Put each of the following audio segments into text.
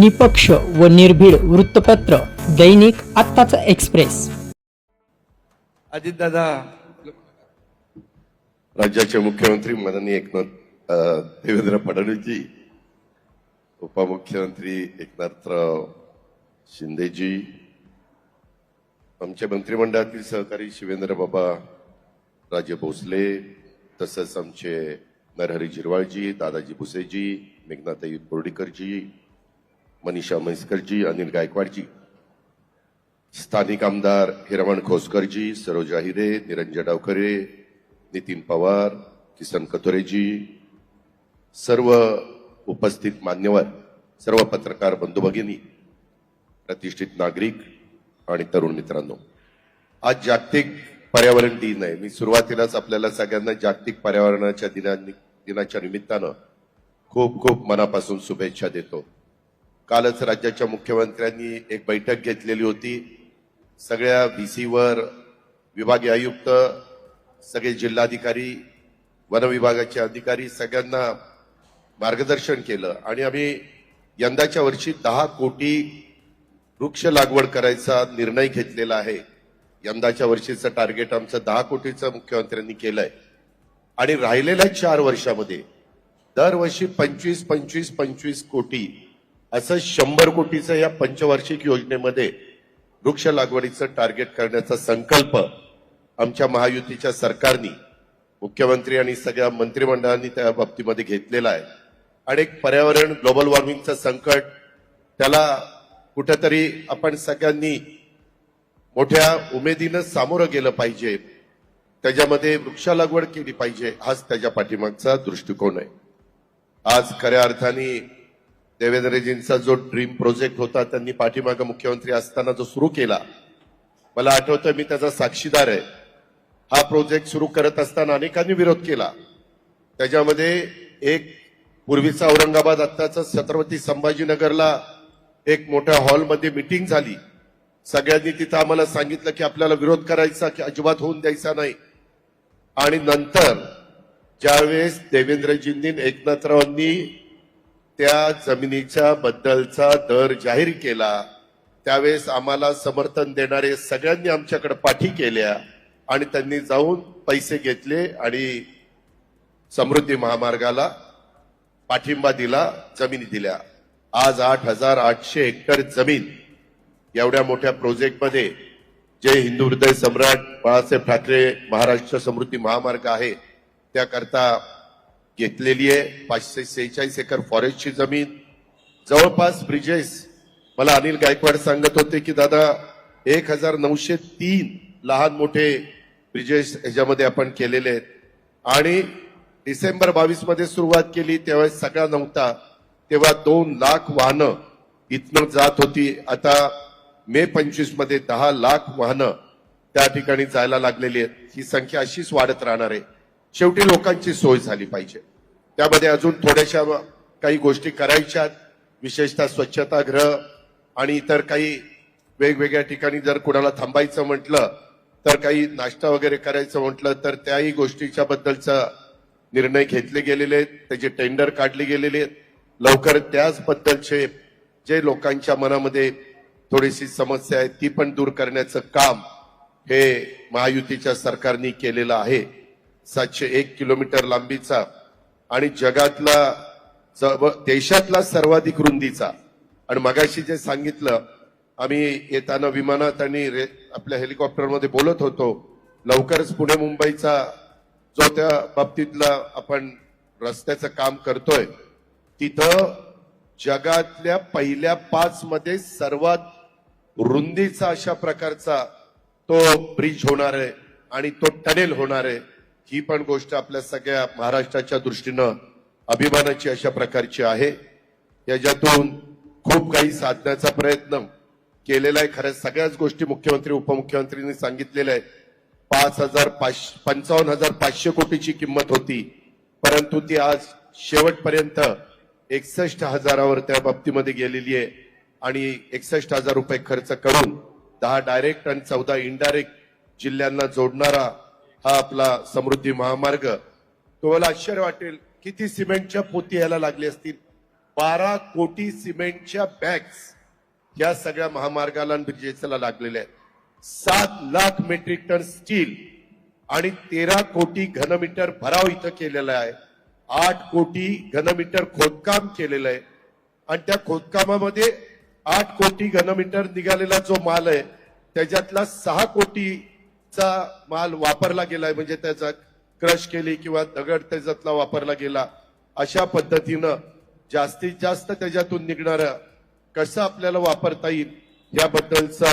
निपक्ष व निर्भीड वृत्तपत्र दैनिक आत्ताचा एक्सप्रेस. अजितदादा राज्याचे मुख्यमंत्री माननीय एकनाथ देवेंद्र फडणवीसजी उपमुख्यमंत्री एकनाथराव शिंदेजी आमच्या मंत्रिमंडळातील सहकारी शिवेंद्र बाबा राजे भोसले तसंच आमचे नरहरी झिरवाळजी दादाजी भुसेजी मेघनाताई बोर्डीकरजी मनीषा म्हैसकरजी अनिल गायकवाडजी. स्थानिक आमदार हिरवण खोसकरजी सरोजा हिरे निरंजन डावकरे नितीन पवार किसन कथोरेजी. सर्व उपस्थित मान्यवर सर्व पत्रकार बंधू भगिनी प्रतिष्ठित नागरिक आणि तरुण मित्रांनो आज जागतिक पर्यावरण दिन आहे. मी सुरुवातीलाच आपल्याला सगळ्यांना जागतिक पर्यावरणाच्या दिना दिनाच्या निमित्तानं खूप खूप मनापासून शुभेच्छा देतो. कालच राज्याच्या मुख्यमंत्र्यांनी एक बैठक घेतलेली होती. सगळ्या व्हीसीवर विभागीय आयुक्त सगळे जिल्हाधिकारी वनविभागाचे अधिकारी सगळ्यांना मार्गदर्शन केलं. आणि आम्ही यंदाच्या वर्षी दहा कोटी वृक्ष लागवड करायचा निर्णय घेतलेला आहे. यंदाच्या वर्षीचं टार्गेट आमचं दहा कोटीचं मुख्यमंत्र्यांनी केलंय. आणि राहिलेल्या चार वर्षामध्ये दरवर्षी पंचवीस पंचवीस पंचवीस कोटी असं शंभर कोटीचं या पंचवार्षिक योजनेमध्ये वृक्ष लागवडीचं टार्गेट करण्याचा संकल्प आमच्या महायुतीच्या सरकारनी मुख्यमंत्री आणि सगळ्या मंत्रिमंडळांनी त्या बाबतीमध्ये घेतलेला आहे. आणि एक पर्यावरण ग्लोबल वॉर्मिंगचं संकट त्याला कुठेतरी आपण सगळ्यांनी मोठ्या उमेदीनं सामोरं गेलं पाहिजे. त्याच्यामध्ये वृक्ष लागवड केली पाहिजे हाच त्याच्या पाठीमागचा दृष्टिकोन आहे. आज खऱ्या अर्थाने देवेंद्रजींचा जो ड्रीम प्रोजेक्ट होता त्यांनी पाठीमागं मुख्यमंत्री असताना जो सुरू केला मला आठवतं मी त्याचा साक्षीदार आहे. हा प्रोजेक्ट सुरू करत असताना अनेकांनी विरोध केला. त्याच्यामध्ये एक पूर्वीचा औरंगाबाद आत्ताचा छत्रपती संभाजीनगरला एक मोठ्या हॉलमध्ये मिटिंग झाली. सगळ्यांनी तिथं आम्हाला सांगितलं की आपल्याला विरोध करायचा की अजिबात होऊन द्यायचा नाही. आणि नंतर ज्यावेळेस देवेंद्रजींनी एकनाथरावांनी त्या जमिनीच्या बद्दलचा दर जाहीर केला त्यावेळेस आम्हाला समर्थन देणारे सगळ्यांनी आमच्याकडे पाठी केल्या आणि त्यांनी जाऊन पैसे घेतले आणि समृद्धी महामार्गाला पाठिंबा दिला जमिनी दिल्या. आज आठ हजार आठशे हेक्टर जमीन एवढ्या मोठ्या प्रोजेक्टमध्ये जे हिंदू हृदय सम्राट बाळासाहेब ठाकरे महाराष्ट्र समृद्धी महामार्ग आहे. त्याकरता घेतलेली आहे. पाचशे सेहेचाळीस एकर फॉरेस्टची जमीन. जवळपास ब्रिजेस मला अनिल गायकवाड सांगत होते की दादा एक हजार नऊशे तीन लहान मोठे ब्रिजेस ह्याच्यामध्ये आपण केलेले आहेत. आणि डिसेंबर बावीसमध्ये सुरुवात केली तेव्हा सगळा नव्हता. तेव्हा दोन लाख वाहनं इथनं जात होती. आता मे पंचवीसमध्ये दहा लाख वाहनं त्या ठिकाणी जायला लागलेली आहेत. ही संख्या अशीच वाढत राहणार आहे. शेवटी लोकांची सोय झाली पाहिजे. त्यामध्ये अजून थोड्याशा काही गोष्टी करायच्यात विशेषतः स्वच्छतागृह आणि इतर काही वेगवेगळ्या ठिकाणी जर कुणाला थांबायचं म्हटलं तर काही नाश्ता वगैरे करायचं म्हटलं तर त्याही गोष्टीच्या बद्दलचा निर्णय घेतले गेलेले आहेत. त्याचे टेंडर काढले गेलेले आहेत. लवकर त्याच बद्दलचे जे लोकांच्या मनामध्ये थोडीशी समस्या आहे ती पण दूर करण्याचं काम हे महायुतीच्या सरकारने केलेलं आहे. सातशे एक किलोमीटर लांबीचा आणि जगातला देशातला सर्वाधिक रुंदीचा. आणि मगाशी जे सांगितलं आम्ही येताना विमानात आणि रे- आपल्या हेलिकॉप्टरमध्ये बोलत होतो. लवकरच पुणे मुंबईचा जो त्या बाबतीतला आपण रस्त्याचं काम करतोय. तिथं जगातल्या पहिल्या पाच मध्ये सर्वात रुंदीचा अशा प्रकारचा तो ब्रिज होणार आहे आणि तो टनेल होणार आहे. ही पण गोष्ट आपल्या सगळ्या महाराष्ट्राच्या दृष्टीनं अभिमानाची अशा प्रकारची आहे. याच्यातून खूप काही साधण्याचा प्रयत्न केलेला आहे. खरं सगळ्याच गोष्टी मुख्यमंत्री उपमुख्यमंत्र्यांनी सांगितलेल्या आहेत. पाच हजार पाचशे पंचावन्न हजार पाचशे कोटीची किंमत होती. परंतु ती आज शेवटपर्यंत एकसष्ट हजारावर त्या बाबतीमध्ये गेलेली आहे. आणि एकसष्ट हजार रुपये खर्च करून दहा डायरेक्ट आणि चौदा इनडायरेक्ट जिल्ह्यांना जोडणारा हा आपला समृद्धी महामार्ग. तुम्हाला आश्चर्य वाटेल किती सिमेंटच्या पोती यायला लागली असतील? बारा कोटी सिमेंटच्या बॅग्स या सगळ्या महामार्गाला ब्रिजेसला लागलेल्या आहेत. सात लाख मेट्रिक टन स्टील आणि तेरा कोटी घनमीटर भराव इथं केलेला आहे. आठ कोटी घनमीटर खोदकाम केलेलं आहे. आणि त्या खोदकामामध्ये आठ कोटी घनमीटर निघालेला जो माल आहे त्याच्यातला सहा कोटी चा माल वापरला गेलाय म्हणजे त्याचा क्रश केली किंवा दगड त्याच्यातला वापरला गेला अशा पद्धतीनं जास्तीत जास्त त्याच्यातून निघणारं कसं आपल्याला वापरता येईल याबद्दलचा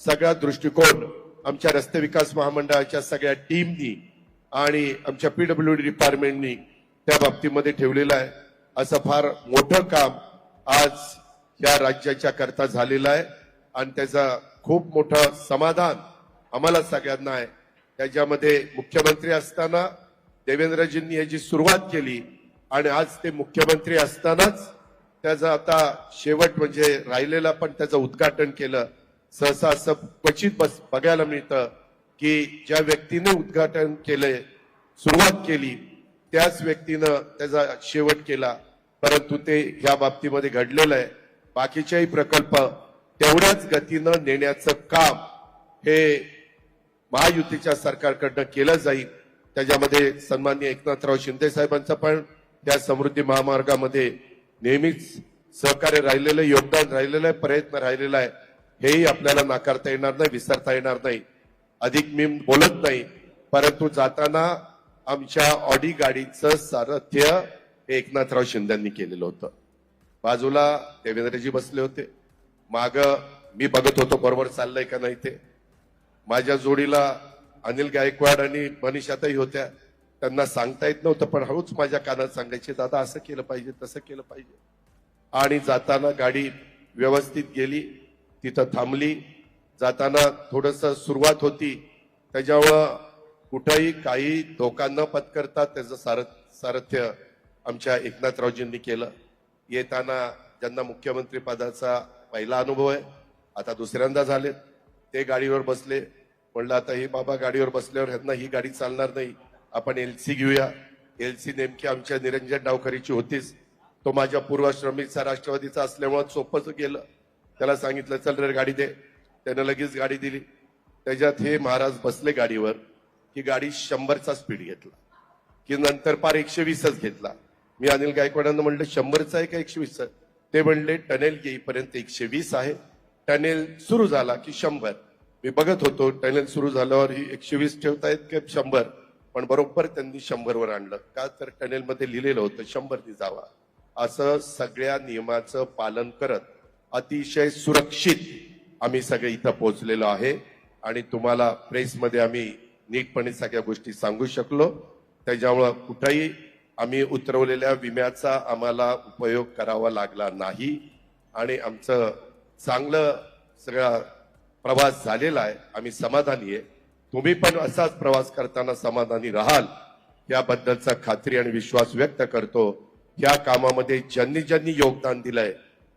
सगळा दृष्टिकोन आमच्या रस्ते विकास महामंडळाच्या सगळ्या टीमनी आणि आमच्या पीडब्ल्यू डी डिपार्टमेंटनी त्या बाबतीमध्ये ठेवलेलं आहे. असं फार मोठं काम आज या राज्याच्या करता झालेलं आहे आणि त्याचा खूप मोठं समाधान आम्हाला सगळ्यांना आहे. त्याच्यामध्ये मुख्यमंत्री असताना देवेंद्रजींनी याची सुरुवात केली आणि आज ते मुख्यमंत्री असतानाच त्याचं आता शेवट म्हणजे राहिलेला पण त्याचं उद्घाटन केलं. सहसा असं क्वचित बस बघायला मिळतं की ज्या व्यक्तीने उद्घाटन केले सुरुवात केली त्याच व्यक्तीनं त्याचा शेवट केला. परंतु ते ह्या बाबतीमध्ये घडलेलं आहे. बाकीच्याही प्रकल्प तेवढ्याच गतीनं नेण्याचं काम हे महायुतीच्या सरकारकडनं केलं जाईल. त्याच्यामध्ये सन्माननीय एकनाथराव शिंदे साहेबांचं पण त्या समृद्धी महामार्गामध्ये नेहमीच सहकार्य राहिलेलं आहे, योगदान राहिलेलं आहे प्रयत्न राहिलेला आहे. हेही आपल्याला नाकारता येणार नाही विसरता येणार नाही. अधिक मी बोलत नाही परंतु जाताना आमच्या ऑडी गाडीचं सारथ्य हे एकनाथराव शिंदेंनी केलेलं होतं. बाजूला देवेंद्रजी बसले होते. माग मी बघत होतो बरोबर चाललंय का नाही ते. माझ्या जोडीला अनिल गायकवाड आणि मनीषाताई होत्या. त्यांना सांगता येत नव्हतं पण हळूच माझ्या कानात सांगायचे दादा असं केलं पाहिजे तसं केलं पाहिजे. आणि जाताना गाडी व्यवस्थित गेली तिथं थांबली. जाताना थोडस सुरुवात होती. त्याच्यामुळं कुठंही काही धोका न पत्करता त्याचं सारथ सारथ्य आमच्या एकनाथरावजींनी केलं. येताना ज्यांना मुख्यमंत्री पदाचा पहिला अनुभव आहे आता दुसऱ्यांदा झालेत. ते गाडीवर बसले. म्हणलं आता हे बाबा गाडीवर बसल्यावर ह्यांना ही गाडी चालणार नाही. आपण एल सी घेऊया. एल सी नेमकी आमच्या निरंजन डावकरीची होतीच. तो माझ्या पूर्वाश्रमीचा राष्ट्रवादीचा असल्यामुळे सोपंच गेलं. त्याला सांगितलं चल रे गाडी दे. त्यानं लगेच गाडी दिली. त्याच्यात हे महाराज बसले गाडीवर ही गाडी शंभरचा स्पीड घेतला. की नंतर पार एकशे वीसच घेतला. मी अनिल गायकवाडांना म्हणलं शंभरचा आहे का एकशे वीसचा ते म्हणले टनेल येईपर्यंत एकशे वीस आहे. टनेल सुरू झाला की शंभर. मी बघत होतो टॅलेंट सुरू झाल्यावर ही एकशे वीस ठेवतायत की शंभर पण बरोबर त्यांनी शंभरवर आणलं. का तर टनेलमध्ये लिहिलेलं होतं शंभरनी जावा. असं सगळ्या नियमाचं पालन करत अतिशय सुरक्षित आम्ही सगळे इथं पोहोचलेलो आहे. आणि तुम्हाला प्रेसमध्ये आम्ही नीटपणे सगळ्या गोष्टी सांगू शकलो. त्याच्यामुळं कुठंही आम्ही उतरवलेल्या विम्याचा आम्हाला उपयोग करावा लागला नाही. आणि आमचं चांगलं सगळा प्रवास झालेला आहे आम्ही समाधानी आहे. तुम्ही पण असाच प्रवास करताना समाधानी राहाल. याबद्दलचा खात्री आणि विश्वास व्यक्त करतो. या कामामध्ये ज्यांनी ज्यांनी योगदान दिलंय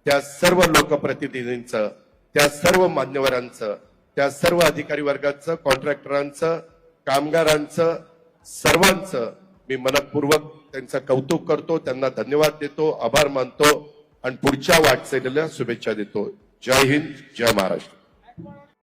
त्या सर्व लोकप्रतिनिधींचं त्या सर्व मान्यवरांचं त्या सर्व अधिकारी वर्गाचं कॉन्ट्रॅक्टरांचं कामगारांचं सर्वांचं मी मनपूर्वक त्यांचं कौतुक करतो त्यांना धन्यवाद देतो आभार मानतो आणि पुढच्या वाटचालीला शुभेच्छा देतो. जय हिंद जय महाराष्ट्र. one